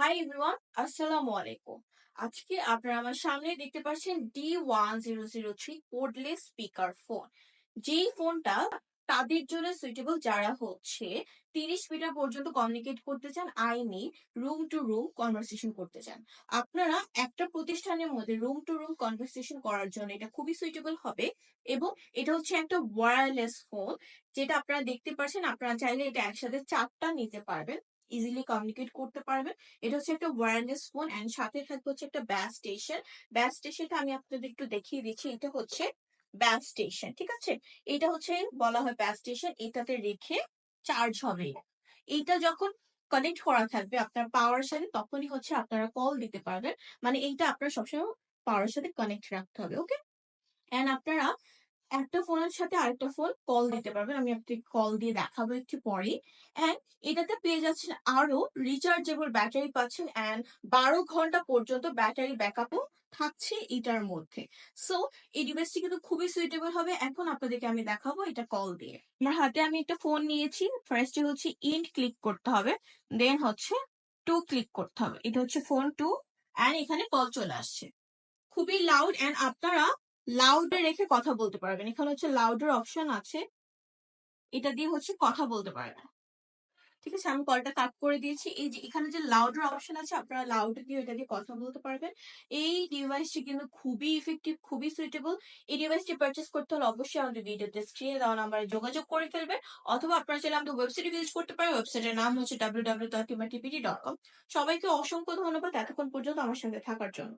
Hi everyone আসসালামু আলাইকুম আজকে আপনারা আমার সামনে দেখতে পাচ্ছেন D one zero zero three cordless speaker phone যেই ফোনটা তাদের জন্য সুইটেবল যারা হচ্ছে, তিরিশ মিটার পর্যন্ত কমিউনিকেট করতে চান আইনি রুম টু রুম কনভারসেশন করতে চান। আপনারা একটা প্রতিষ্ঠানের মধ্যে রুম টু রুম কনভারসেশন করার জন্য এটা খুবই সুইটেবল হবে এবং এটা হচ্ছে একটা ওয়্যারলেস ফোন যেটা আপনারা দেখতে পাচ্ছেন, আপনারা চাইলে এটা একসাথে চারটা নিতে পারবেন। ইজিলি কমিউনিকেট করতে পারবেন। এটা হচ্ছে একটা ওয়্যারলেস ফোন অ্যান্ড সাথে থাকবে হচ্ছে একটা ব্যাস স্টেশন ব্যাস স্টেশনটা আমি আপনাদের একটু দেখিয়ে দিচ্ছি। এটা হচ্ছে ব্যাস স্টেশন ঠিক আছে? এটা হচ্ছে বলা হয় ব্যাস স্টেশন এটাতে রেখে চার্জ হবে। এইটা যখন কানেক্ট করা থাকবে আপনার পাওয়ার সাথে, তখনই হচ্ছে আপনারা কল দিতে পারবেন। মানে এইটা আপনার সবসময় পাওয়ার সাথে কানেক্ট রাখতে হবে ওকে অ্যান্ড আপনারা একটা ফোনের সাথে আরেকটা ফোন কল দিতে পারবেন। আমি আপনাকে কল দিয়ে দেখাবো একটু পরে অ্যান্ড এটাতে পেয়ে যাচ্ছেন আরও রিচার্জেবল ব্যাটারি পাচ্ছেন অ্যান্ড বারো ঘণ্টা পর্যন্ত ব্যাটারি ব্যাকআপও থাকছে এটার মধ্যে। সো এই ডিভাইসটি কিন্তু খুবই সুইটেবল হবে। এখন আপনাদেরকে আমি দেখাবো এটা কল দিয়ে। আমার হাতে আমি একটা ফোন নিয়েছি। ফার্স্টে হচ্ছে ইন্ড ক্লিক করতে হবে। দেন হচ্ছে টু ক্লিক করতে হবে। এটা হচ্ছে ফোন টু অ্যান্ড এখানে কল চলে আসছে। খুবই লাউড অ্যান্ড আপনারা লাউডে রেখে কথা বলতে পারবেন। এখানে হচ্ছে লাউডের অপশন আছে। এটা দিয়ে হচ্ছে কথা বলতে পারবেন। ঠিক আছে? আমি কলটা কাট করে দিয়েছি। এই যে এখানে যে লাউডের অপশন আছে, আপনারা লাউড দিয়ে এটা দিয়ে কথা বলতে পারবেন। এই ডিভাইসটি কিন্তু খুবই ইফেক্টিভ খুবই সুইটেবল এই ডিভাইসটি পারচেস করতে হলে অবশ্যই আমাদের ভিডিওতে স্ক্রিনে দেওয়া নাম্বারে যোগাযোগ করে ফেলবেন। অথবা আপনারা চাইলে আমাদের ওয়েবসাইটে ভিজিট করতে পারেন। ওয়েবসাইটের নাম হচ্ছে ডাব্লিউ ডাব্লিউ ডট কম সবাইকে অসংখ্য ধন্যবাদ এতক্ষণ পর্যন্ত আমার সঙ্গে থাকার জন্য।